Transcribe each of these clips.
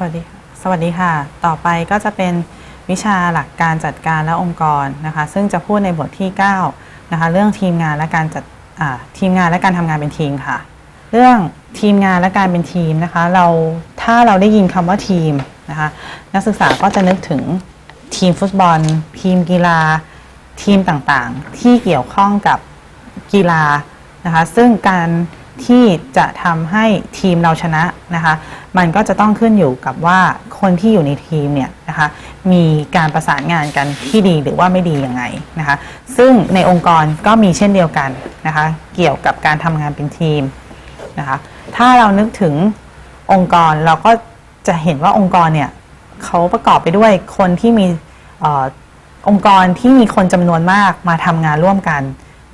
สวัสดีสวัสดีค่ะ ต่อไปก็จะเป็นวิชาหลักการจัดการและองค์กรนะคะ ซึ่งจะพูดในบทที่9นะคะ เรื่องทีมงานและการจัดทีมงานและการทำงานเป็นทีมค่ะ เรื่องทีมงานและการเป็นทีมนะคะ เราถ้าเราได้ยินคำว่าทีมนะคะ นักศึกษาก็จะนึกถึงทีมฟุตบอล ทีมกีฬา ทีมต่างๆ ที่เกี่ยวข้องกับกีฬานะคะ ซึ่งการ ที่จะทำให้ทีมเราชนะนะคะ มันก็จะต้องขึ้นอยู่กับว่าคนที่อยู่ในทีมเนี่ยนะคะ มีการประสานงานกันที่ดีหรือว่าไม่ดียังไงนะคะ ซึ่งในองค์กรก็มีเช่นเดียวกันนะคะ เกี่ยวกับการทำงานเป็นทีมนะคะ ถ้าเรานึกถึงองค์กรเราก็จะเห็นว่าองค์กรเนี่ยเขาประกอบไปด้วยคนที่มีอองค์กรที่มีคนจำนวนมากมาทำงานร่วมกัน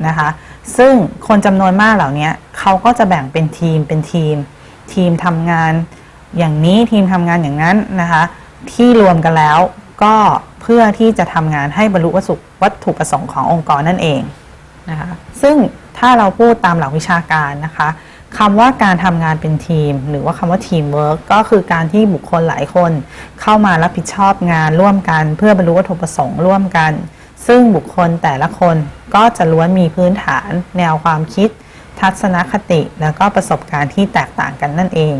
นะคะ ซึ่งคนจำนวนมากเหล่านี้เขาก็จะแบ่งเป็นทีมเป็นทีม ทีมทำงานอย่างนี้ทีมทำงานอย่างนั้นนะคะ ที่รวมกันแล้วก็เพื่อที่จะทำงานให้บรรลุวัตถุวัตถุประสงค์ขององค์กรนั่นเองนะคะซึ่งถ้าเราพูดตามหลักวิชาการนะคะคำว่าการทำงานเป็นทีม หรือว่าคำว่าทีมเวิร์กก็คือการที่บุคคลหลายคน เข้ามารับผิดชอบงานร่วมกัน เพื่อบรรลุวัตถุประสงค์ร่วมกัน ซึ่งบุคคลแต่ละคน ก็จะล้วนมีพื้นฐาน แนวความคิด ทัศนคติ แล้วก็ประสบการณ์ที่แตกต่างกันนั่นเอง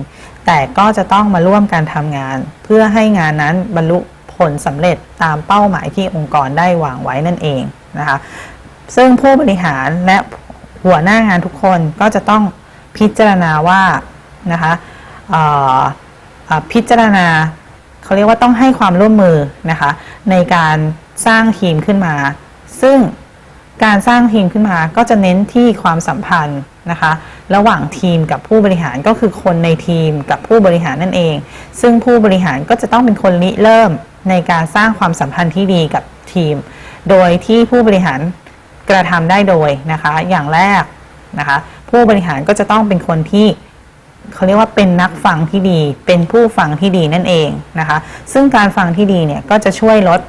แต่ก็จะต้องมาร่วมกันทำงาน เพื่อให้งานนั้นบรรลุผลสำเร็จตามเป้าหมายที่องค์กรได้วางไว้นั่นเองนะคะซึ่งผู้บริหารและหัวหน้างานทุกคนก็จะต้องพิจารณาว่านะคะพิจารณาเขาเรียกว่าต้องให้ความร่วมมือนะคะในการสร้างทีมขึ้นมา ซึ่ง การสร้างทีมขึ้นมาก็จะเน้นที่ความสัมพันธ์นะคะ ระหว่างทีมกับผู้บริหารก็คือคนในทีมกับผู้บริหารนั่นเอง ซึ่งผู้บริหารก็จะต้องเป็นคนริเริ่มในการสร้างความสัมพันธ์ที่ดีกับทีม โดยที่ผู้บริหารกระทำได้โดยนะคะ อย่างแรกนะคะ ผู้บริหารก็จะต้องเป็นคนที่เขาเรียกว่าเป็นนักฟังที่ดี เป็นผู้ฟังที่ดีนั่นเองนะคะ ซึ่งการฟังที่ดีเนี่ยก็จะช่วยลด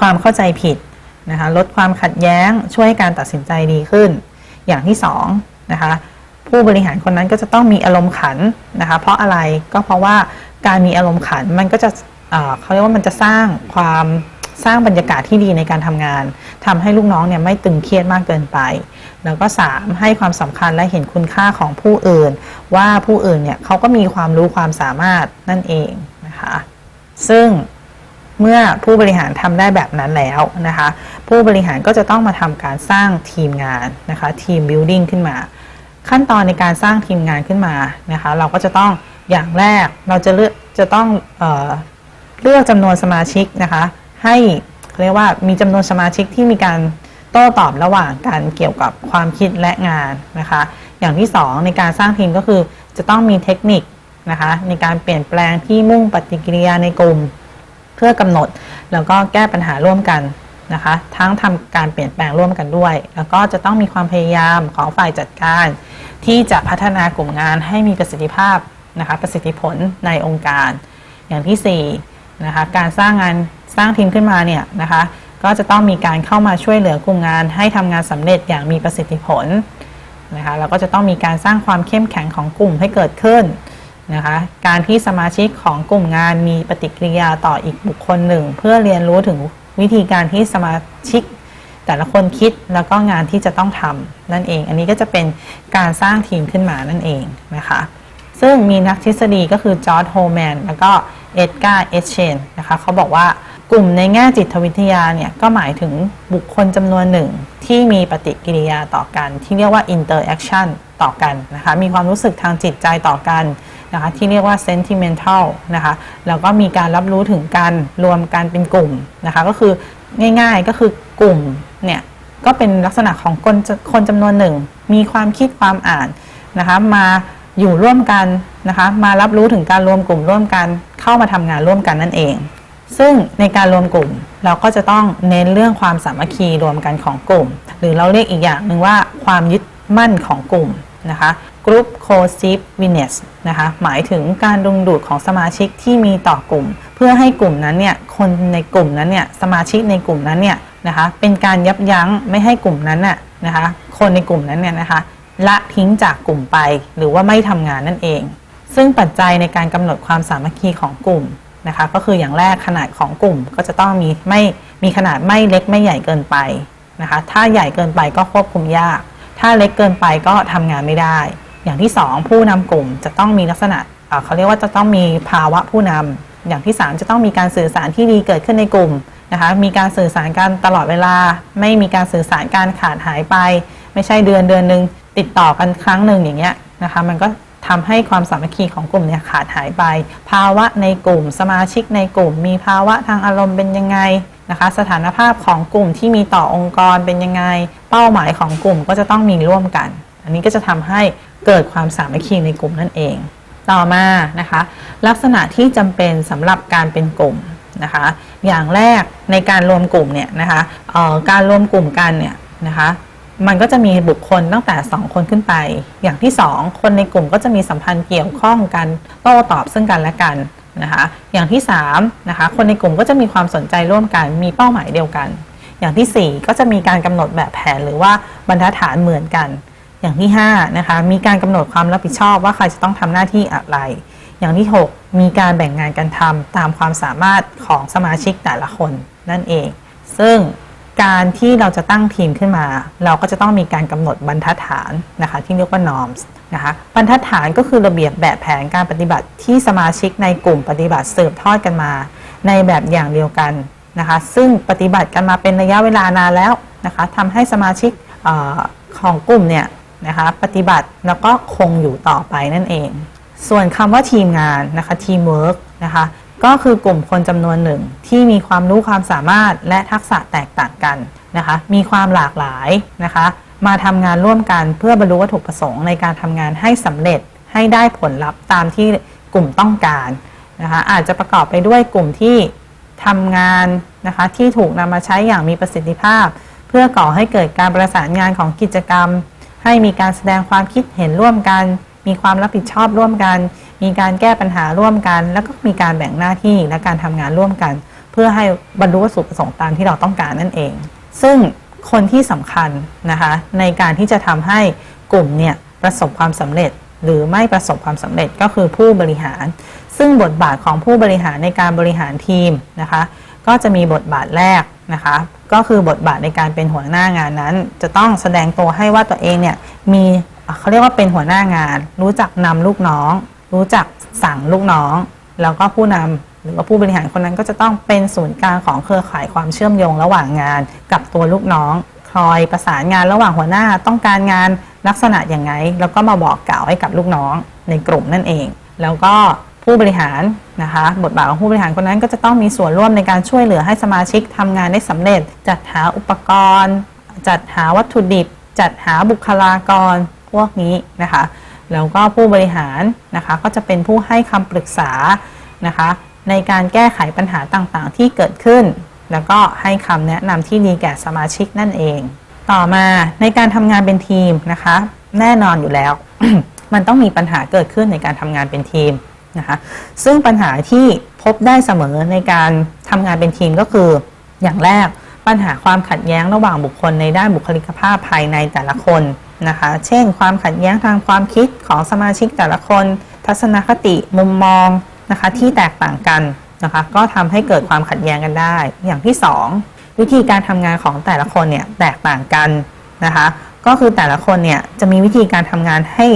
ความเข้าใจผิด นะคะลดความขัดแย้งช่วยให้การตัดสินใจดีขึ้น อย่างที่สองนะคะผู้บริหารคนนั้นก็จะต้องมีอารมณ์ขันนะคะเพราะอะไรก็เพราะว่าการมีอารมณ์ขันมันก็จะเเขาเรียกว่ามันจะสร้างความสร้างบรรยากาศที่ดีในการทำงานทำให้ลูกน้องเนี่ยไม่ตึงเครียดมากเกินไป แล้วก็ 3 ให้ความสำคัญและเห็นคุณค่าของผู้อื่น ว่าผู้อื่นเนี่ยเขาก็มีความรู้ความสามารถนั่นเองนะคะซึ่ง เมื่อผู้บริหารทำได้แบบนั้นแล้วนะคะ ผู้บริหารก็จะต้องมาทำการสร้างทีมงานนะคะทีม building ขึ้นมา ขั้นตอนในการสร้างทีมงานขึ้นมานะคะ เราก็จะต้องอย่างแรกเราจะเลือกจะต้องเออเลือกจำนวนสมาชิกนะคะ ให้เรียกว่ามีจำนวนสมาชิกที่มีการโต้ตอบระหว่างกันเกี่ยวกับความคิดและงานนะคะ อย่างที่ 2 ในการสร้างทีมก็คือจะต้องมีเทคนิคนะคะในการเปลี่ยนแปลงที่มุ่งปฏิกิริยาในกลุ่ม เพื่อกำหนด แล้วก็แก้ปัญหาร่วมกันนะคะ ทั้งทำการเปลี่ยนแปลงร่วมกันด้วย แล้วก็จะต้องมีความพยายามของฝ่ายจัดการ ที่จะพัฒนากลุ่มงานให้มีประสิทธิภาพนะคะประสิทธิผลในองค์การ อย่างที่4นะคะการสร้างงานสร้างทีมขึ้นมาเนี่ยนะคะก็จะต้องมีการเข้ามาช่วยเหลือกลุ่มงาน ให้ทำงานสำเร็จอย่างมีประสิทธิผลนะคะแล้วก็จะต้องมีการสร้างความเข้มแข็งของกลุ่มให้เกิดขึ้น นะคะการที่สมาชิกของกลุ่มงานมีปฏิกิริยาต่ออีกบุคคลหนึ่ง เพื่อเรียนรู้ถึงวิธีการที่สมาชิกแต่ละคนคิดแล้วก็งานที่จะต้องทำนั่นเอง อันนี้ก็จะเป็นการสร้างทีมขึ้นมานั่นเองนะคะซึ่งมีนักทฤษฎีก็คือจอร์ดโฮแมนแล้วก็เอ็ดการ์เอชเชนนะคะเขาบอกว่ากลุ่มในแง่จิตวิทยาเนี่ยก็หมายถึงบุคคลจำนวนหนึ่ง ที่มีปฏิกิริยาต่อกัน ที่เรียกว่า interaction ต่อกันนะคะมีความรู้สึกทางจิตใจต่อกัน นะคะที่เรียกว่า sentimental นะคะแล้วก็มีการรับรู้ถึงการรวมกันเป็นกลุ่มนะคะก็คือง่ายๆก็คือกลุ่มเนี่ยก็เป็นลักษณะของคนคนจำนวนหนึ่ง มีความคิดความอ่านนะคะมาอยู่ร่วมกันนะคะมารับรู้ถึงการรวมกลุ่มร่วมกันเข้ามาทำงานร่วมกันนั่นเอง ซึ่งในการรวมกลุ่มเราก็จะต้องเน้นเรื่องความสามัคคีรวมกันของกลุ่ม หรือเราเรียกอีกอย่างหนึ่งว่าความยึดมั่นของกลุ่มนะคะ Group Cohesiveness นะคะหมายถึงการดึงดูดของสมาชิกที่มีต่อกลุ่ม เพื่อให้กลุ่มนั้นเนี่ยคนในกลุ่มนั้นเนี่ยสมาชิกในกลุ่มนั้นเนี่ยนะคะเป็นการยับยั้งไม่ให้กลุ่มนั้นน่ะนะคะคนในกลุ่มนั้นเนี่ยนะคะละทิ้งจากกลุ่มไปหรือว่าไม่ทำงานนั่นเอง ซึ่งปัจจัยในการกำหนดความสามัคคีของกลุ่มนะคะก็คืออย่างแรกขนาดของกลุ่มก็จะต้องมีไม่มีขนาดไม่เล็กไม่ใหญ่เกินไปนะคะถ้าใหญ่เกินไปก็ควบคุมยาก ถ้าเล็กเกินไปก็ทำงานไม่ได้ อย่างที่สองผู้นำกลุ่มจะต้องมีลักษณะเขาเรียกว่าจะต้องมีภาวะผู้นำอย่างที่สามจะต้องมีการสื่อสารที่ดีเกิดขึ้นในกลุ่มนะคะมีการสื่อสารกันตลอดเวลา ไม่มีการสื่อสารการขาดหายไป ไม่ใช่เดือนเดือนหนึ่งติดต่อกันครั้งหนึ่งอย่างเงี้ยนะคะมันก็ทำให้ความสามัคคีของกลุ่มเนี่ยขาดหายไป ภาวะในกลุ่ม สมาชิกในกลุ่ม มีภาวะทางอารมณ์เป็นยังไงนะคะ สถานภาพของกลุ่มที่มีต่อองค์กรเป็นยังไง เป้าหมายของกลุ่มก็จะต้องมีร่วมกัน อันนี้ก็จะทำให้ เกิดความสามัคคีในกลุ่มนั่นเอง ต่อมานะคะ ลักษณะที่จำเป็นสำหรับการเป็นกลุ่มนะคะ อย่างแรกในการรวมกลุ่มเนี่ยนะคะการรวมกลุ่มกันเนี่ยนะคะมันก็จะมีบุคคลตั้งแต่ 2 คนขึ้นไป อย่างที่ 2 คนในกลุ่มก็จะมีสัมพันธ์เกี่ยวข้องกันโต้ตอบซึ่งกันและกันนะคะ อย่างที่3นะคะ คนในกลุ่มก็จะมีความสนใจร่วมกัน มีเป้าหมายเดียวกัน อย่างทีสี่4 ก็จะมีการกำหนดแบบแผนหรือว่าบรรทัดฐานเหมือนกัน อย่างที่5นะคะมีการกำหนดความรับผิดชอบว่าใครจะต้องทำหน้าที่อะไร อย่างที่ 6 มีการแบ่งงานกันทำตามความสามารถของสมาชิกแต่ละคนนั่นเอง ซึ่งการที่เราจะตั้งทีมขึ้นมา เราก็จะต้องมีการกำหนดบรรทัดฐานนะคะที่เรียกว่า norms นะคะบรรทัดฐานก็คือระเบียบแบบแผนการปฏิบัติที่สมาชิกในกลุ่มปฏิบัติสืบทอดกันมา ในแบบอย่างเดียวกันนะคะซึ่งปฏิบัติกันมาเป็นระยะเวลานานแล้วนะคะทำให้สมาชิกออของกลุ่มเนี่ย นะคะปฏิบัติแล้วก็คงอยู่ต่อไปนั่นเอง ส่วนคำว่าทีมงานนะคะทีมเวิร์กนะคะก็คือกลุ่มคนจำนวนหนึ่งที่มีความรู้ความสามารถและทักษะแตกต่างกันนะคะมีความหลากหลายนะคะมาทำงานร่วมกันเพื่อบรรลุวัตถุประสงค์ในการทำงานให้สำเร็จให้ได้ผลลัพธ์ตามที่กลุ่มต้องการนะคะอาจจะประกอบไปด้วยกลุ่มที่ทำงานนะคะที่ถูกนำมาใช้อย่างมีประสิทธิภาพ เพื่อก่อให้เกิดการประสานงานของกิจกรรม ให้มีการแสดงความคิดเห็นร่วมกัน มีความรับผิดชอบร่วมกัน มีการแก้ปัญหาร่วมกัน แล้วก็มีการแบ่งหน้าที่และการทำงานร่วมกัน เพื่อให้บรรลุวัตถุประสงค์ตามที่เราต้องการนั่นเอง ซึ่งคนที่สำคัญนะคะในการที่จะทำให้กลุ่มเนี่ยประสบความสำเร็จหรือไม่ประสบความสำเร็จก็คือผู้บริหาร ซึ่งบทบาทของผู้บริหารในการบริหารทีมนะคะ ก็จะมีบทบาทแรก นะคะก็คือบทบาทในการเป็นหัวหน้างานนั้น จะต้องแสดงตัวให้ว่าตัวเองเนี่ยมีเขาเรียกว่าเป็นหัวหน้างาน รู้จักนำลูกน้อง รู้จักสั่งลูกน้อง แล้วก็ผู้นำหรือว่าผู้บริหารคนนั้นก็จะต้องเป็นศูนย์กลางของเครือข่ายความเชื่อมโยงระหว่างงาน กับตัวลูกน้องคอยประสานงานระหว่างหัวหน้าต้องการงานลักษณะอย่างไงแล้วก็มาบอกกล่าวให้กับลูกน้องในกลุ่มนั่นเอง แล้วก็ ผู้บริหารนะคะบทบาทของผู้บริหารคนนั้นก็จะต้องมีส่วนร่วมในการช่วยเหลือให้สมาชิกทำงานได้สำเร็จ จัดหาอุปกรณ์ จัดหาวัตถุดิบ จัดหาบุคลากรพวกนี้นะคะแล้วก็ผู้บริหารนะคะก็จะเป็นผู้ให้คำปรึกษานะคะในการแก้ไขปัญหาต่างๆ ที่เกิดขึ้น แล้วก็ให้คำแนะนำที่ดีแก่สมาชิกนั่นเอง ต่อมาในการทำงานเป็นทีมนะคะ แน่นอนอยู่แล้ว มันต้องมีปัญหาเกิดขึ้นในการทำงานเป็นทีม นะคะซึ่งปัญหาที่พบได้เสมอในการทำงานเป็นทีมก็คืออย่างแรกปัญหาความขัดแย้งระหว่างบุคคลในด้านบุคลิกภาพภายในแต่ละคนนะคะ เช่น ความขัดแย้งทางความคิดของสมาชิกแต่ละคน ทัศนคติมุมมองนะคะที่แตกต่างกันนะคะ ก็ทำให้เกิดความขัดแย้งกันได้ อย่างที่สองวิธีการทำงานของแต่ละคนเนี่ยแตกต่างกันนะคะ ก็คือแต่ละคนเนี่ยจะมีวิธีการทำงานให้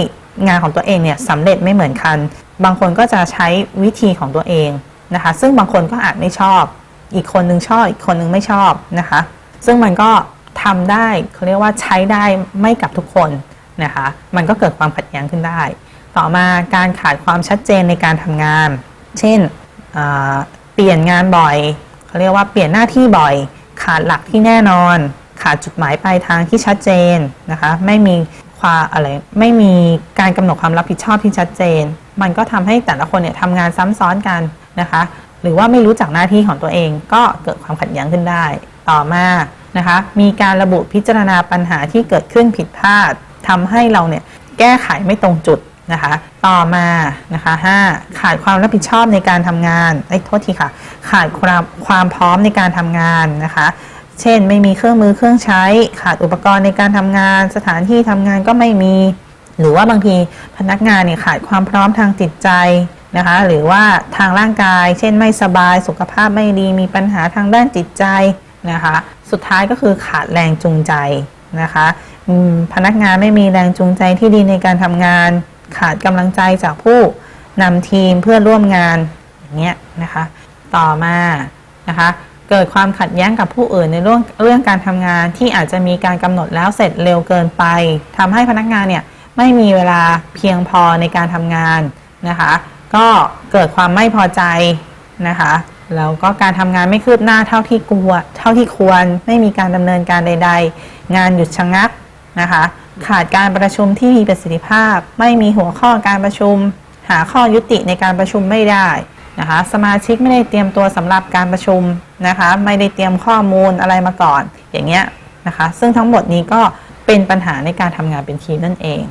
งานของตัวเองเนี่ยสำเร็จไม่เหมือนกัน บางคนก็จะใช้วิธีของตัวเองนะคะ ซึ่งบางคนก็อาจไม่ชอบ อีกคนนึงชอบ อีกคนนึงไม่ชอบนะคะ ซึ่งมันก็ทำได้เขาเรียกว่าใช้ได้ไม่กับทุกคนนะคะ มันก็เกิดความขัดแย้งขึ้นได้ ต่อมาการขาดความชัดเจนในการทำงาน เช่นเปลี่ยนงานบ่อยเขาเรียกว่าเปลี่ยนหน้าที่บ่อย ขาดหลักที่แน่นอน ขาดจุดหมายปลายทางที่ชัดเจนนะคะ ไม่มี ความอะไรไม่มีการกำหนดความรับผิดชอบที่ชัดเจน มันก็ทำให้แต่ละคนเนี่ยทำงานซ้ำซ้อนกันนะคะ หรือว่าไม่รู้จักหน้าที่ของตัวเองก็เกิดความขัดแย้งขึ้นได้ ต่อมานะคะ มีการระบุพิจารณาปัญหาที่เกิดขึ้นผิดพลาดทำให้เราเนี่ยแก้ไขไม่ตรงจุดนะคะ ต่อมานะคะ5ขาดความรับผิดชอบในการทำงานไอ้โทษทีค่ะ ขาดความความพร้อมในการทำงานนะคะ เช่น ไม่มีเครื่องมือเครื่องใช้ ขาดอุปกรณ์ในการทำงาน สถานที่ทำงานก็ไม่มี หรือว่าบางทีพนักงานเนี่ยขาดความพร้อมทางจิตใจนะคะ หรือว่าทางร่างกาย เช่นไม่สบาย สุขภาพไม่ดี มีปัญหาทางด้านจิตใจนะคะ สุดท้ายก็คือขาดแรงจูงใจนะคะพนักงานไม่มีแรงจูงใจที่ดีในการทำงาน ขาดกำลังใจจากผู้นำทีมเพื่อร่วมงานอย่างเงี้ยนะคะ ต่อมานะคะ เกิดความขัดแย้งกับผู้อื่นในเรื่องเรื่องการทำงานที่อาจจะมีการกำหนดแล้วเสร็จเร็วเกินไปทำให้พนักงานเนี่ยไม่มีเวลาเพียงพอในการทำงานนะคะ ก็เกิดความไม่พอใจนะคะแล้วก็การทำงานไม่คืบหน้าเท่าที่กลัว เท่าที่ควรไม่มีการดำเนินการใด ๆ งานหยุดชะงักนะคะ ขาดการประชุมที่มีประสิทธิภาพ ไม่มีหัวข้อการประชุม หาข้อยุติในการประชุมไม่ได้ นะคะ สมาชิกไม่ได้เตรียมตัวสำหรับการประชุมนะคะ ไม่ได้เตรียมข้อมูลอะไรมาก่อน อย่างเงี้ยนะคะ ซึ่งทั้งหมดนี้ก็เป็นปัญหาในการทำงานเป็นทีมนั่นเอง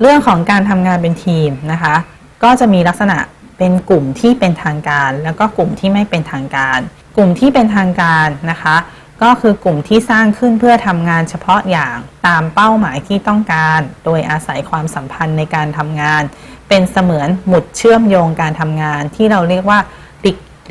เรื่องของการทำงานเป็นทีมนะคะ ก็จะมีลักษณะเป็นกลุ่มที่เป็นทางการ แล้วก็กลุ่มที่ไม่เป็นทางการ กลุ่มที่เป็นทางการนะคะ ก็คือกลุ่มที่สร้างขึ้นเพื่อทำงานเฉพาะอย่างตามเป้าหมายที่ต้องการ โดยอาศัยความสัมพันธ์ในการทำงาน เป็นเสมือนหมุดเชื่อมโยงการทำงาน ที่เราเรียกว่า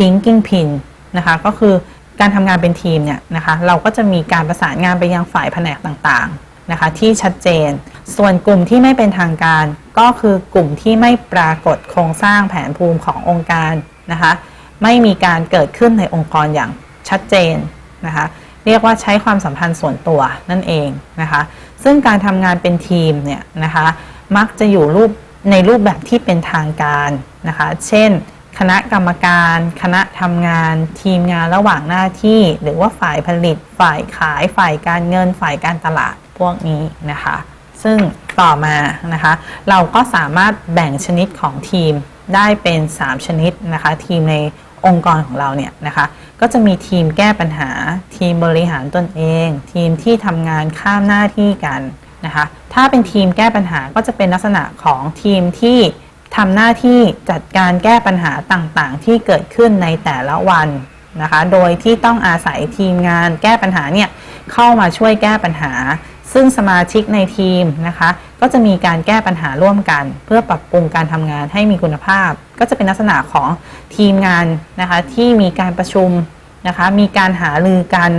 linking pin นะคะก็คือการทำงานเป็นทีมเนี่ยนะคะเราก็จะมีการประสานงานไปยังฝ่ายแผนกต่างๆนะคะที่ชัดเจน ส่วนกลุ่มที่ไม่เป็นทางการ ก็คือกลุ่มที่ไม่ปรากฏโครงสร้างแผนภูมิขององค์การนะคะไม่มีการเกิดขึ้นในองค์กรอย่างชัดเจน นะคะเรียกว่าใช้ความสัมพันธ์ส่วนตัวนั่นเองนะคะซึ่งการทำงานเป็นทีมเนี่ยนะคะมักจะอยู่รูปในรูปแบบที่เป็นทางการนะคะเช่น คณะกรรมการ คณะทำงาน ทีมงานระหว่างหน้าที่ หรือว่าฝ่ายผลิต ฝ่ายขาย ฝ่ายการเงิน ฝ่ายการตลาดพวกนี้นะคะซึ่งต่อมานะคะเราก็สามารถแบ่งชนิดของทีมได้เป็น 3 ชนิดนะคะทีมใน องค์กรของเราเนี่ยนะคะก็จะมีทีมแก้ปัญหา ทีมบริหารตนเอง ทีมที่ทำงานข้ามหน้าที่กันนะคะถ้าเป็นทีมแก้ปัญหาก็จะเป็นลักษณะของทีมที่ทำหน้าที่จัดการแก้ปัญหาต่างๆ ที่เกิดขึ้นในแต่ละวันนะคะ โดยที่ต้องอาศัยทีมงานแก้ปัญหาเนี่ยเข้ามาช่วยแก้ปัญหา ซึ่งสมาชิกในทีมนะคะ ก็จะมีการแก้ปัญหาร่วมกัน เพื่อปรับปรุงการทำงานให้มีคุณภาพ ก็จะเป็นลักษณะของทีมงานนะคะที่มีการประชุมนะคะมีการหารือกัน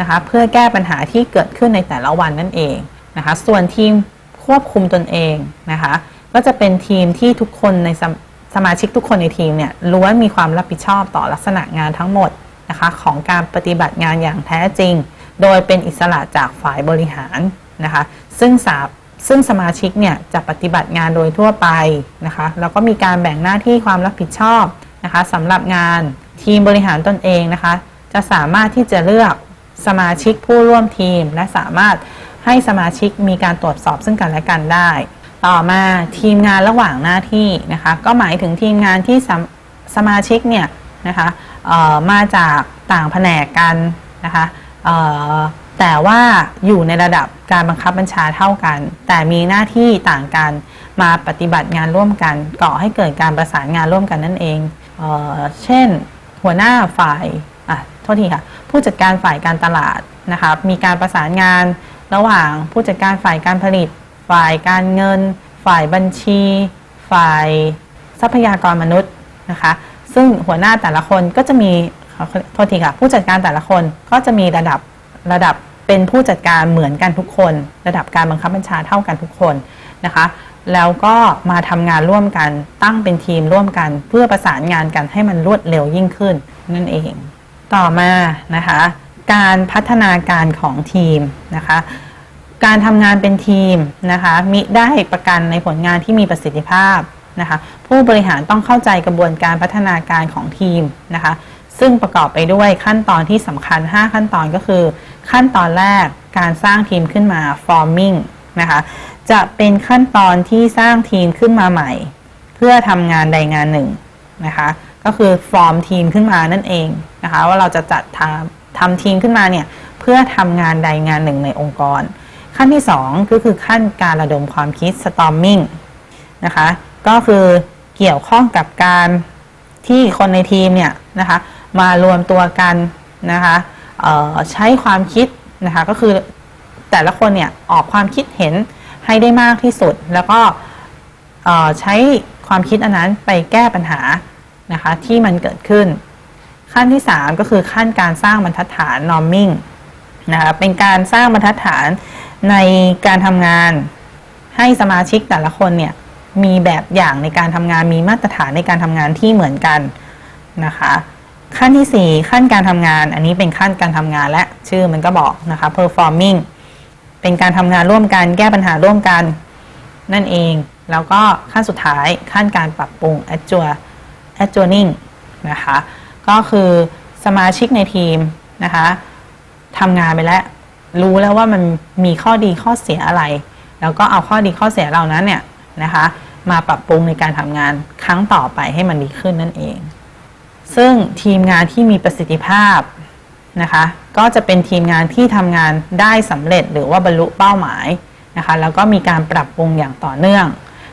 นะคะเพื่อแก้ปัญหาที่เกิดขึ้นในแต่ละวันนั่นเองนะคะส่วนทีมควบคุมตนเองนะคะก็จะเป็นทีมที่ทุกคนในสมสมาชิกทุกคนในทีมเนี่ยล้วนมีความรับผิดชอบต่อลักษณะงานทั้งหมดนะคะของการปฏิบัติงานอย่างแท้จริง โดยเป็นอิสระจากฝ่ายบริหารนะคะ ซึ่งสาซึ่งสมาชิกเนี่ยจะปฏิบัติงานโดยทั่วไปนะคะแล้วก็มีการแบ่งหน้าที่ความรับผิดชอบนะคะสำหรับงานทีมบริหารตนเองนะคะ จะสามารถที่จะเลือกสมาชิกผู้ร่วมทีม และสามารถให้สมาชิกมีการตรวจสอบซึ่งกันและกันได้ ต่อมาทีมงานระหว่างหน้าที่นะคะ ก็หมายถึงทีมงานที่สมสมาชิกเนี่ยนะคะออมาจากต่างแผนกกันนะคะ แต่ว่าอยู่ในระดับการบังคับบัญชาเท่ากัน แต่มีหน้าที่ต่างกันมาปฏิบัติงานร่วมกันก่อให้เกิดการประสานงานร่วมกันนั่นเองเออเช่น หัวหน้าฝ่ายอะโทษทีค่ะผู้จัดการฝ่ายการตลาดนะคะมีการประสานงานระหว่างผู้จัดการฝ่ายการผลิต ฝ่ายการเงิน ฝ่ายบัญชี ฝ่ายทรัพยากรมนุษย์นะคะซึ่งหัวหน้าแต่ละคนก็จะมี ขอโทษทีค่ะ ผู้จัดการแต่ละคนก็จะมีระดับระดับเป็นผู้จัดการเหมือนกันทุกคน ระดับการบังคับบัญชาเท่ากันทุกคนนะคะ แล้วก็มาทำงานร่วมกันตั้งเป็นทีมร่วมกัน เพื่อประสานงานกันให้มันรวดเร็วยิ่งขึ้นนั่นเอง ต่อมานะคะ การพัฒนาการของทีมนะคะ การทำงานเป็นทีมนะคะมิได้ประกันในผลงานที่มีประสิทธิภาพนะคะ ผู้บริหารต้องเข้าใจกระบวนการพัฒนาการของทีมนะคะ ซึ่งประกอบไปด้วยขั้นตอนที่สำคัญ 5 ขั้นตอนก็คือ ขั้นตอนแรกการสร้างทีมขึ้นมา forming นะคะจะเป็นขั้นตอนที่สร้างทีมขึ้นมาใหม่ เพื่อทำงานใดงานหนึ่งนะคะก็คือฟอร์มทีมขึ้นมานั่นเองนะคะว่าเราจะจัดทำทำทีมขึ้นมาเนี่ยเพื่อทำงานใดงานหนึ่งในองค์กร ขั้นที่ 2 ก็คือขั้นการระดมความคิด storming นะคะก็คือเกี่ยวข้องกับการที่คนในทีมเนี่ยนะคะ มารวมตัวกันนะคะใช้ความคิดนะคะก็คือแต่ละคนเนี่ยออกความคิดเห็นให้ได้มากที่สุด แล้วก็ใช้ความคิดอันนั้นไปแก้ปัญหานะคะที่มันเกิดขึ้น ขั้นที่ 3 ก็คือขั้นการสร้างบรรทัดฐาน norming นะคะเป็นการสร้างบรรทัดฐานในการทำงานให้สมาชิกแต่ละคนเนี่ยมีแบบอย่างในการทำงานมีมาตรฐานในการทำงานที่เหมือนกันนะคะ ขั้นทีสี่ 4 ขั้นการทำงาน อันนี้เป็นขั้นการทำงานและชื่อมันก็บอกนะคะ performing เป็นการทำงานร่วมกันแก้ปัญหาร่วมกันนั่นเอง แล้วก็ขั้นสุดท้ายขั้นการปรับปรุง adjust adjourning นะคะ ก็คือสมาชิกในทีมนะคะทำงานไปแล้ว รู้แล้วว่ามันมีข้อดีข้อเสียอะไร แล้วก็เอาข้อดีข้อเสียเหล่านั้นเนี่ยนะคะ มาปรับปรุงในการทำงานครั้งต่อไปให้มันดีขึ้นนั่นเอง ซึ่งทีมงานที่มีประสิทธิภาพนะคะ ก็จะเป็นทีมงานที่ทำงานได้สำเร็จหรือว่าบรรลุเป้าหมายนะคะ แล้วก็มีการปรับปรุงอย่างต่อเนื่อง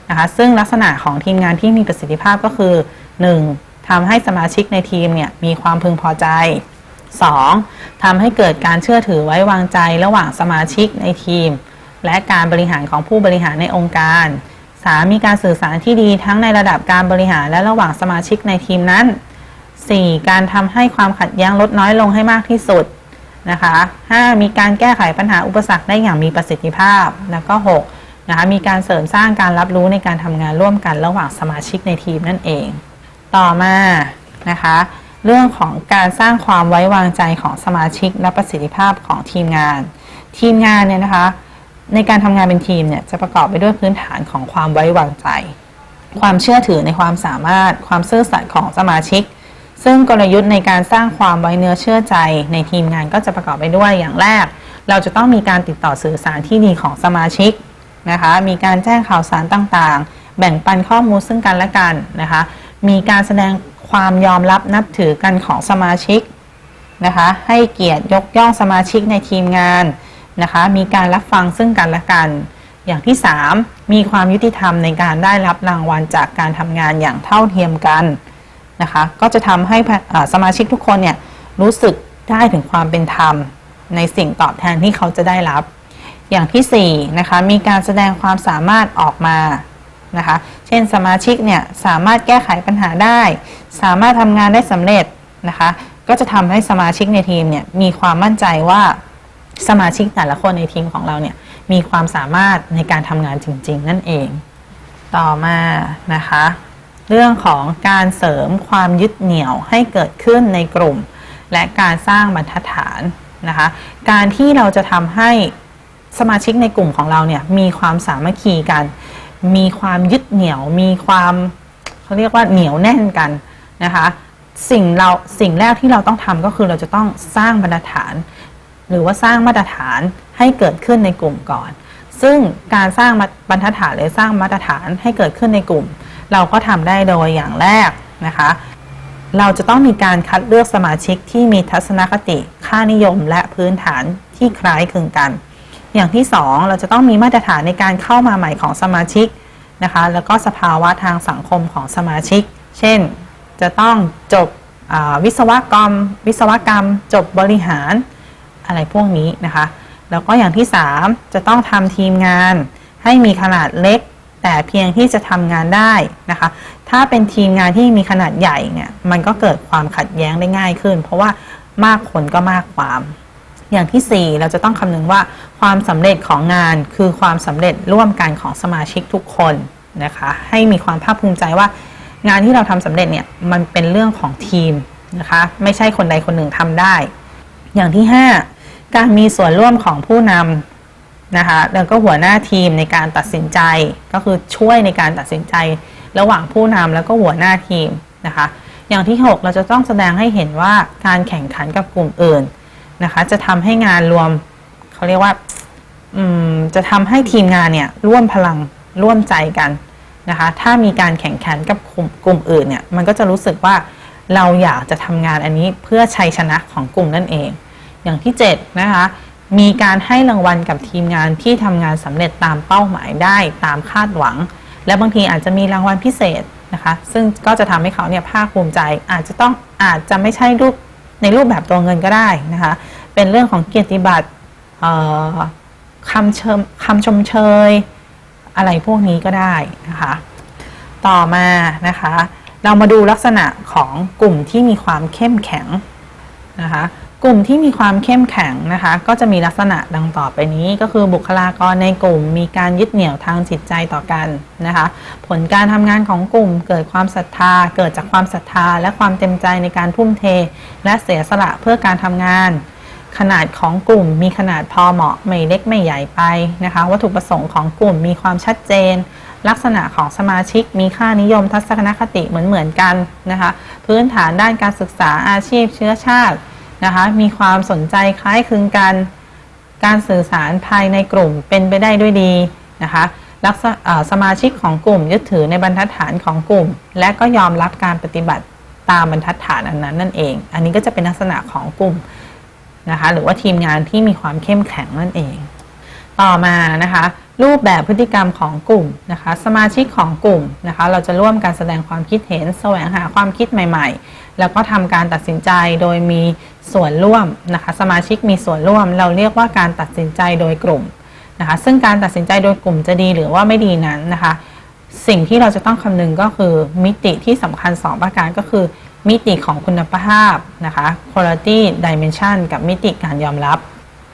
นะคะ ซึ่งลักษณะของทีมงานที่มีประสิทธิภาพก็คือ 1. ทำให้สมาชิกในทีมเนี่ยมีความพึงพอใจ 2. ทำให้เกิดการเชื่อถือไว้วางใจระหว่างสมาชิกในทีม และการบริหารของผู้บริหารในองค์การ 3. มีการสื่อสารที่ดีทั้งในระดับการบริหารและระหว่างสมาชิกในทีมนั้น 4. การทำให้ความขัดแย้งลดน้อยลงให้มากที่สุดนะคะ 5. มีการแก้ไขปัญหาอุปสรรคได้อย่างมีประสิทธิภาพ แล้วก็6นะคะมีการเสริมสร้างการรับรู้ในการทำงานร่วมกันระหว่างสมาชิกในทีมนั่นเอง ต่อมานะคะ เรื่องของการสร้างความไว้วางใจของสมาชิกและประสิทธิภาพของทีมงาน ทีมงานเนี่ยนะคะ ในการทำงานเป็นทีมเนี่ยจะประกอบไปด้วยพื้นฐานของความไว้วางใจ ความเชื่อถือในความสามารถ ความซื่อสัตย์ของสมาชิก ซึ่งกลยุทธ์ในการสร้างความไว้เนื้อเชื่อใจในทีมงานก็จะประกอบไปด้วยอย่างแรก เราจะต้องมีการติดต่อสื่อสารที่ดีของสมาชิกนะคะ มีการแจ้งข่าวสารต่างๆ แบ่งปันข้อมูลซึ่งกันและกันนะคะ มีการแสดงความยอมรับนับถือกันของสมาชิกนะคะ ให้เกียรติยกย่องสมาชิกในทีมงานนะคะ มีการรับฟังซึ่งกันและกัน อย่างที่ 3 มีความยุติธรรมในการได้รับรางวัลจากการทำงานอย่างเท่าเทียมกัน นะคะ ก็จะทำให้สมาชิกทุกคนเนี่ยรู้สึกได้ถึงความเป็นธรรม ในสิ่งตอบแทนที่เขาจะได้รับ อย่างที่4นะคะมีการแสดงความสามารถออกมานะคะ เช่นสมาชิกเนี่ยสามารถแก้ไขปัญหาได้ สามารถทำงานได้สำเร็จนะคะ ก็จะทำให้สมาชิกในทีมเนี่ยมีความมั่นใจว่าสมาชิกแต่ละคนในทีมของเราเนี่ยมีความสามารถในการทำงานจริง ๆ นั่นเอง ต่อมานะคะ เรื่องของการเสริมความยึดเหนี่ยวให้เกิดขึ้นในกลุ่ม และการสร้างบรรทัดฐานนะคะ การที่เราจะทำให้สมาชิกในกลุ่มของเราเนี่ยมีความสามัคคีกัน มีความยึดเหนี่ยว มีความเขาเรียกว่าเหนียวแน่นกันนะคะสิ่งเราสิ่งแรกที่เราต้องทำก็คือเราจะต้องสร้างบรรทัดฐาน หรือว่าสร้างมาตรฐานให้เกิดขึ้นในกลุ่มก่อน ซึ่งการสร้างบรรทัดฐานหรือสร้างมาตรฐานให้เกิดขึ้นในกลุ่ม เราก็ทำได้โดยอย่างแรกนะคะ เราจะต้องมีการคัดเลือกสมาชิกที่มีทัศนคติ ค่านิยมและพื้นฐานที่คล้ายคลึงกัน อย่างที่ 2 เราจะต้องมีมาตรฐานในการเข้ามาใหม่ของสมาชิกนะคะ แล้วก็สภาวะทางสังคมของสมาชิก เช่น จะต้องจบวิศวกรรม วิศวกรรม จบบริหารอะไรพวกนี้นะคะ แล้วก็อย่างที่ 3 จะต้องทำทีมงานให้มีขนาดเล็ก แต่เพียงที่จะทำงานได้นะคะ ถ้าเป็นทีมงานที่มีขนาดใหญ่เนี่ย มันก็เกิดความขัดแย้งได้ง่ายขึ้น เพราะว่ามากคนก็มากความ อย่างที่ 4 เราจะต้องคำนึงว่าความสำเร็จของงานคือความสำเร็จร่วมกันของสมาชิกทุกคนนะคะ ให้มีความภาคภูมิใจว่างานที่เราทำสำเร็จเนี่ย มันเป็นเรื่องของทีมนะคะ ไม่ใช่คนใดคนหนึ่งทำได้ อย่างที่ 5 การมีส่วนร่วมของผู้นำ นะคะแล้วก็หัวหน้าทีมในการตัดสินใจก็คือช่วยในการตัดสินใจ ระหว่างผู้นำแล้วก็หัวหน้าทีมนะคะ อย่างที่ 6 เราจะต้องแสดงให้เห็นว่าการแข่งขันกับกลุ่มอื่นนะคะ จะทำให้งานรวมเขาเรียกว่าจะทำให้ทีมงานเนี่ยร่วมพลังร่วมใจกันนะคะ ถ้ามีการแข่งขันกับกลุ่มกลุ่มอื่นเนี่ยมันก็จะรู้สึกว่าเราอยากจะทำงานอันนี้เพื่อชัยชนะของกลุ่มนั่นเอง อย่างที่7นะคะ มีการให้รางวัลกับทีมงานที่ทำงานสำเร็จตามเป้าหมายได้ตามคาดหวัง และบางทีอาจจะมีรางวัลพิเศษนะคะซึ่งก็จะทำให้เขาเนี่ยภาคภูมิใจ อาจจะต้องอาจจะไม่ใช่รูปในรูปแบบตัวเงินก็ได้นะคะเป็นเรื่องของเกียรติบัตรคำชิญคำชมเชย อะไรพวกนี้ก็ได้นะคะต่อมานะคะเรามาดูลักษณะของกลุ่มที่มีความเข้มแข็งนะคะ กลุ่มที่มีความเข้มแข็งนะคะ ก็จะมีลักษณะดังต่อไปนี้ ก็คือบุคลากรในกลุ่ม มีการยึดเหนี่ยวทางจิตใจต่อกันนะคะ ผลการทำงานของกลุ่มเกิดความศรัทธา เกิดจากความศรัทธา และความเต็มใจในการทุ่มเท และเสียสละเพื่อการทำงาน ขนาดของกลุ่มมีขนาดพอเหมาะไม่เล็กไม่ใหญ่ไปนะคะ วัตถุประสงค์ของกลุ่มมีความชัดเจนลักษณะของสมาชิกมีค่านิยมทัศนคติเหมือนเหมือนๆกันนะคะ พื้นฐานด้านการศึกษาอาชีพเชื้อชาติ นะคะมีความสนใจคล้ายคลึงกันการสื่อสารภายในกลุ่มเป็นไปได้ด้วยดีนะคะลักษะสมาชิกของกลุ่มยึดถือในบรรทัดฐานของกลุ่ม และก็ยอมรับการปฏิบัติตามบรรทัดฐานอันนั้นนั่นเอง อันนี้ก็จะเป็นลักษณะของกลุ่มนะคะหรือว่าทีมงานที่มีความเข้มแข็งนั่นเอง ต่อมานะคะรูปแบบพฤติกรรมของกลุ่มนะคะสมาชิกของกลุ่มนะคะเราจะร่วมกันแสดงความคิดเห็น แสวงหาความคิดใหม่ ๆ แล้วก็ทำการตัดสินใจโดยมี ส่วนร่วมนะคะสมาชิกมีส่วนร่วม เราเรียกว่าการตัดสินใจโดยกลุ่มนะคะซึ่งการตัดสินใจโดยกลุ่มจะดีหรือว่าไม่ดีนั้นนะคะสิ่งที่เราจะต้องคำนึงก็คือมิติที่สำคัญ 2 ประการก็คือ มิติของคุณภาพนะคะ quality dimension กับมิติการยอมรับ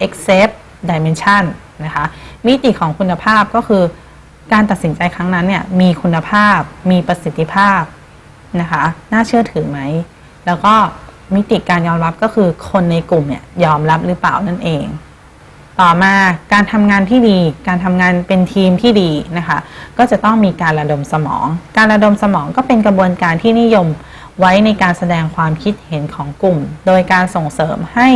accept dimension นะคะมิติของคุณภาพก็คือ การตัดสินใจครั้งนั้นเนี่ยมีคุณภาพ มีประสิทธิภาพนะคะน่าเชื่อถือไหม แล้วก็ มิติการยอมรับก็คือคนในกลุ่มเนี่ยยอมรับหรือเปล่านั่นเอง ต่อมาการทำงานที่ดี การทำงานเป็นทีมที่ดีนะคะ ก็จะต้องมีการระดมสมอง การระดมสมองก็เป็นกระบวนการที่นิยมไว้ในการแสดงความคิดเห็นของกลุ่ม โดยการส่งเสริมให้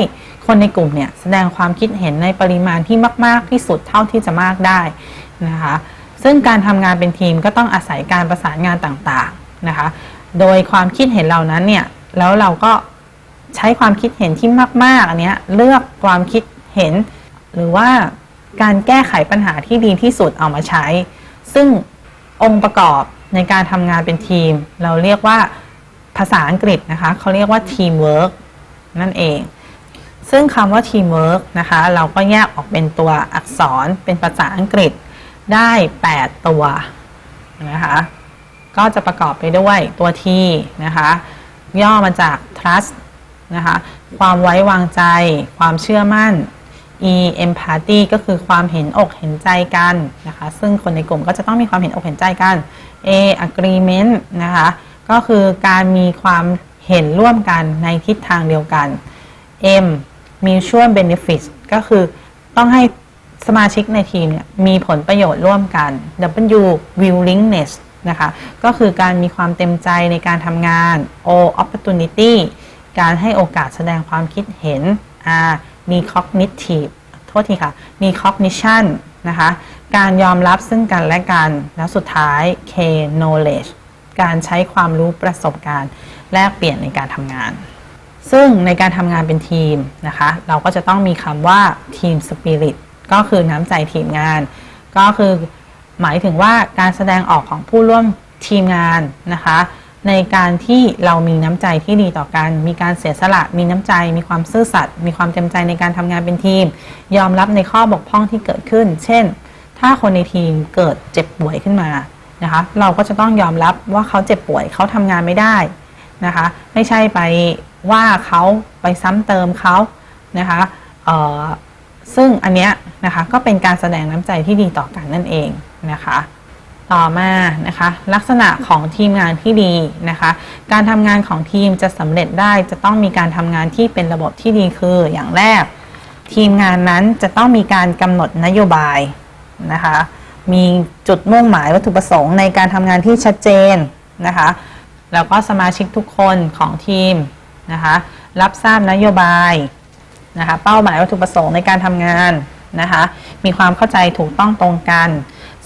คนในกลุ่มเนี่ยแสดงความคิดเห็นในปริมาณที่มาก ๆ ที่สุดเท่าที่จะมากได้นะคะ ซึ่งการทำงานเป็นทีมก็ต้องอาศัยการประสานงานต่าง ๆ นะคะ โดยความคิดเห็นเหล่านั้นเนี่ย แล้วเราก็ ใช้ความคิดเห็นที่มาก ๆ อันเนี้ยเลือกความคิดเห็น หรือว่าการแก้ไขปัญหาที่ดีที่สุดเอามาใช้ ซึ่งองค์ประกอบในการทำงานเป็นทีม เราเรียกว่าภาษาอังกฤษนะคะ เขาเรียกว่าทีมเวิร์กนั่นเอง ซึ่งคำว่าทีมเวิร์กนะคะ เราก็แยกออกเป็นตัวอักษรเป็นภาษาอังกฤษได้ 8 ตัวนะคะ ก็จะประกอบไปด้วยตัว T นะคะ ย่อมาจาก trust นะคะ ความไว้วางใจ ความเชื่อมั่น E empathy ก็คือความเห็นอกเห็นใจกันนะคะ ซึ่งคนในกลุ่มก็จะต้องมีความเห็นอกเห็นใจกัน A agreement นะคะ ก็คือการมีความเห็นร่วมกันในทิศทางเดียวกัน M mutual benefit ก็คือต้องให้สมาชิกในทีมเนี่ยมีผลประโยชน์ร่วมกัน W willingness นะคะ ก็คือการมีความเต็มใจในการทำงาน O opportunity การให้โอกาสแสดงความคิดเห็น R มี cognitive โทษทีค่ะ มี cognition นะคะ การยอมรับซึ่งกันและกัน แล้วสุดท้าย K knowledge การใช้ความรู้ประสบการณ์ แลกเปลี่ยนในการทำงาน ซึ่งในการทำงานเป็นทีมนะคะ เราก็จะต้องมีคำว่าทีมสปิริตก็คือน้ำใจทีมงาน ก็คือหมายถึงว่าการแสดงออกของผู้ร่วมทีมงานนะคะ ในการที่เรามีน้ำใจที่ดีต่อกัน มีการเสียสละ มีน้ำใจ มีความซื่อสัตย์ มีความเต็มใจในการทำงานเป็นทีม ยอมรับในข้อบกพร่องที่เกิดขึ้น เช่น ถ้าคนในทีมเกิดเจ็บป่วยขึ้นมา นะคะ เราก็จะต้องยอมรับว่าเขาเจ็บป่วย เขาทำงานไม่ได้ นะคะ ไม่ใช่ไปว่าเขาไปซ้ำเติมเขา นะคะเออซึ่งอันเนี้ยนะคะก็เป็นการแสดงน้ำใจที่ดีต่อกันนั่นเองนะคะ ต่อมานะคะลักษณะของทีมงานที่ดีนะคะ การทำงานของทีมจะสำเร็จได้จะต้องมีการทำงานที่เป็นระบบที่ดีคืออย่างแรก ทีมงานนั้นจะต้องมีการกำหนดนโยบายนะคะมีจุดมุ่งหมายวัตถุประสงค์ในการทำงานที่ชัดเจนนะคะแล้วก็สมาชิกทุกคนของทีมนะคะรับทราบนโยบายนะคะเป้าหมายวัตถุประสงค์ในการทำงานนะคะมีความเข้าใจถูกต้องตรงกัน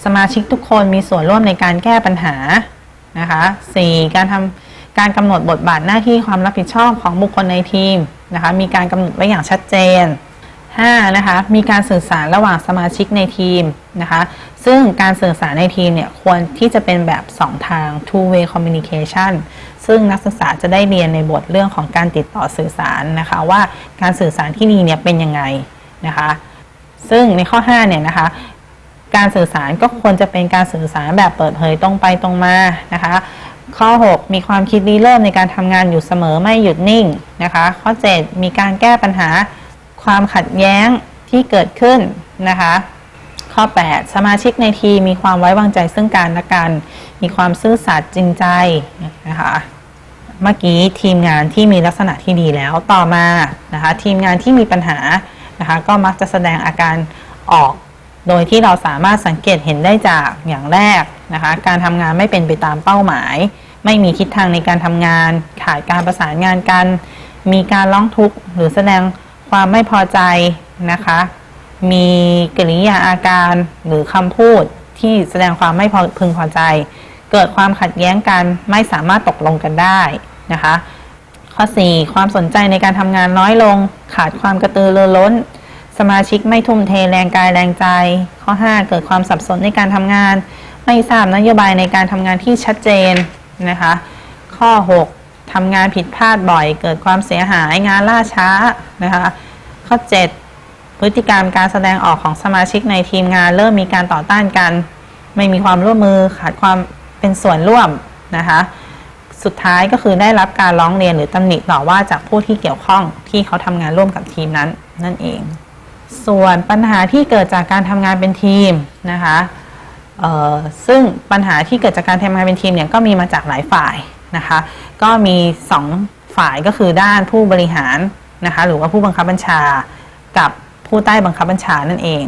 สมาชิกทุกคนมีส่วนร่วมในการแก้ปัญหานะคะ 4. การทำการกำหนดบทบาทหน้าที่ความรับผิดชอบของบุคคลในทีมนะคะมีการกำหนดไว้อย่างชัดเจน 5. นะคะมีการสื่อสารระหว่างสมาชิกในทีมนะคะซึ่งการสื่อสารในทีมเนี่ยควรที่จะเป็นแบบ 2 ทาง two way communication ซึ่งนักศึกษาจะได้เรียนในบทเรื่องของการติดต่อสื่อสารนะคะว่าการสื่อสารที่ดีเนี่ยเป็นยังไงนะคะซึ่งในข้อ5เนี่ยนะคะ การสื่อสารก็ควรจะเป็นการสื่อสารแบบเปิดเผยตรงไปตรงมานะคะ ข้อ 6 มีความคิดริเริ่มในการทำงานอยู่เสมอไม่หยุดนิ่งนะคะ ข้อ 7 มีการแก้ปัญหาความขัดแย้งที่เกิดขึ้นนะคะ ข้อ 8 สมาชิกในทีมมีความไว้วางใจซึ่งกันและกัน มีความซื่อสัตย์จริงใจนะคะเมื่อกี้ทีมงานที่มีลักษณะที่ดีแล้วต่อมานะคะทีมงานที่มีปัญหานะคะก็มักจะแสดงอาการออก โดยที่เราสามารถสังเกตเห็นได้จากอย่างแรกนะคะ การทำงานไม่เป็นไปตามเป้าหมาย ไม่มีทิศทางในการทำงาน ขาดการประสานงานกัน มีการร้องทุกข์หรือแสดงความไม่พอใจนะคะ มีกริยาอาการหรือคำพูดที่แสดงความไม่พ,พึงพอใจ เกิดความขัดแย้งกันไม่สามารถตกลงกันได้นะคะ ข้อ 4 ความสนใจในการทำงานน้อยลง ขาดความกระตือรือร้น สมาชิกไม่ทุ่มเทแรงกายแรงใจ ข้อ 5 เกิดความสับสนในการทำงาน ไม่ทราบนโยบายในการทำงานที่ชัดเจนนะคะ ข้อ 6ทำงานผิดพลาดบ่อย เกิดความเสียหายงานล่าช้านะคะ ข้อ 7 พฤติกรรมการแสดงออกของสมาชิกในทีมงาน เริ่มมีการต่อต้านกัน ไม่มีความร่วมมือขาดความเป็นส่วนร่วมนะคะ สุดท้ายก็คือได้รับการร้องเรียนหรือตำหนิต่อว่าจากผู้ที่เกี่ยวข้องที่เขาทำงานร่วมกับทีมนั้นนั่นเอง ส่วนปัญหาที่เกิดจากการทำงานเป็นทีมนะคะซึ่งปัญหาที่เกิดจากการทำงานเป็นทีมเนี่ยก็มีมาจากหลายฝ่ายนะคะ ก็มีสองฝ่ายก็คือด้านผู้บริหารนะคะหรือว่าผู้บังคับบัญชากับผู้ใต้บังคับบัญชานั่นเอง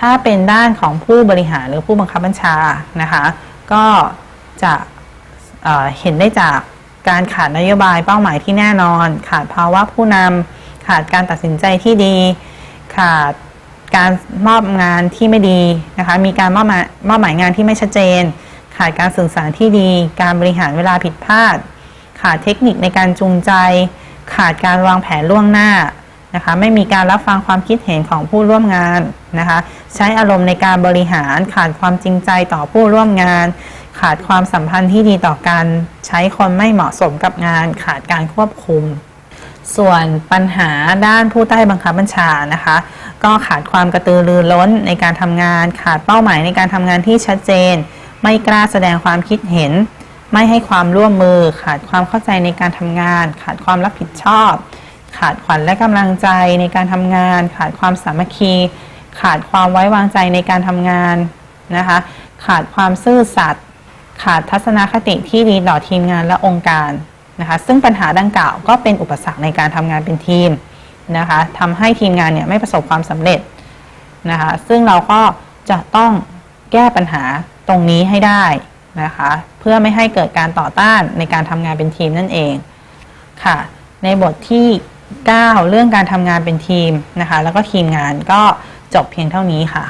ถ้าเป็นด้านของผู้บริหารหรือผู้บังคับบัญชานะคะ ก็จะเเห็นได้จากการขาดนโยบายเป้าหมายที่แน่นอน ขาดภาวะผู้นำขาดการตัดสินใจที่ดี ขาดการมอบงานที่ไม่ดีนะคะ มีการมอบมามอบหมายงานที่ไม่ชัดเจน ขาดการสื่อสารที่ดี การบริหารเวลาผิดพลาด ขาดเทคนิคในการจูงใจ ขาดการวางแผนล่วงหน้านะคะ ไม่มีการรับฟังความคิดเห็นของผู้ร่วมงานนะคะ ใช้อารมณ์ในการบริหาร ขาดความจริงใจต่อผู้ร่วมงาน ขาดความสัมพันธ์ที่ดีต่อกัน ใช้คนไม่เหมาะสมกับงาน ขาดการควบคุม ส่วนปัญหาด้านผู้ใต้บังคับบัญชานะคะ ก็ขาดความกระตือรือร้นในการทำงาน ขาดเป้าหมายในการทำงานที่ชัดเจน ไม่กล้าแสดงความคิดเห็น ไม่ให้ความร่วมมือ ขาดความเข้าใจในการทำงาน ขาดความรับผิดชอบ ขาดขวัญและกำลังใจในการทำงาน ขาดความสามัคคี ขาดความไว้วางใจในการทำงานนะคะ ขาดความซื่อสัตย์ขาดทัศนคติที่ดีต่อทีมงานและองค์การ นะคะซึ่งปัญหาดังกล่าวก็เป็นอุปสรรคในการทำงานเป็นทีมนะคะทำให้ทีมงานเนี่ยไม่ประสบความสำเร็จนะคะซึ่งเราก็จะต้องแก้ปัญหาตรงนี้ให้ได้นะคะเพื่อไม่ให้เกิดการต่อต้านในการทำงานเป็นทีมนั่นเองค่ะในบทที่ 9 เรื่องการทำงานเป็นทีมนะคะแล้วก็ทีมงานก็จบเพียงเท่านี้ค่ะ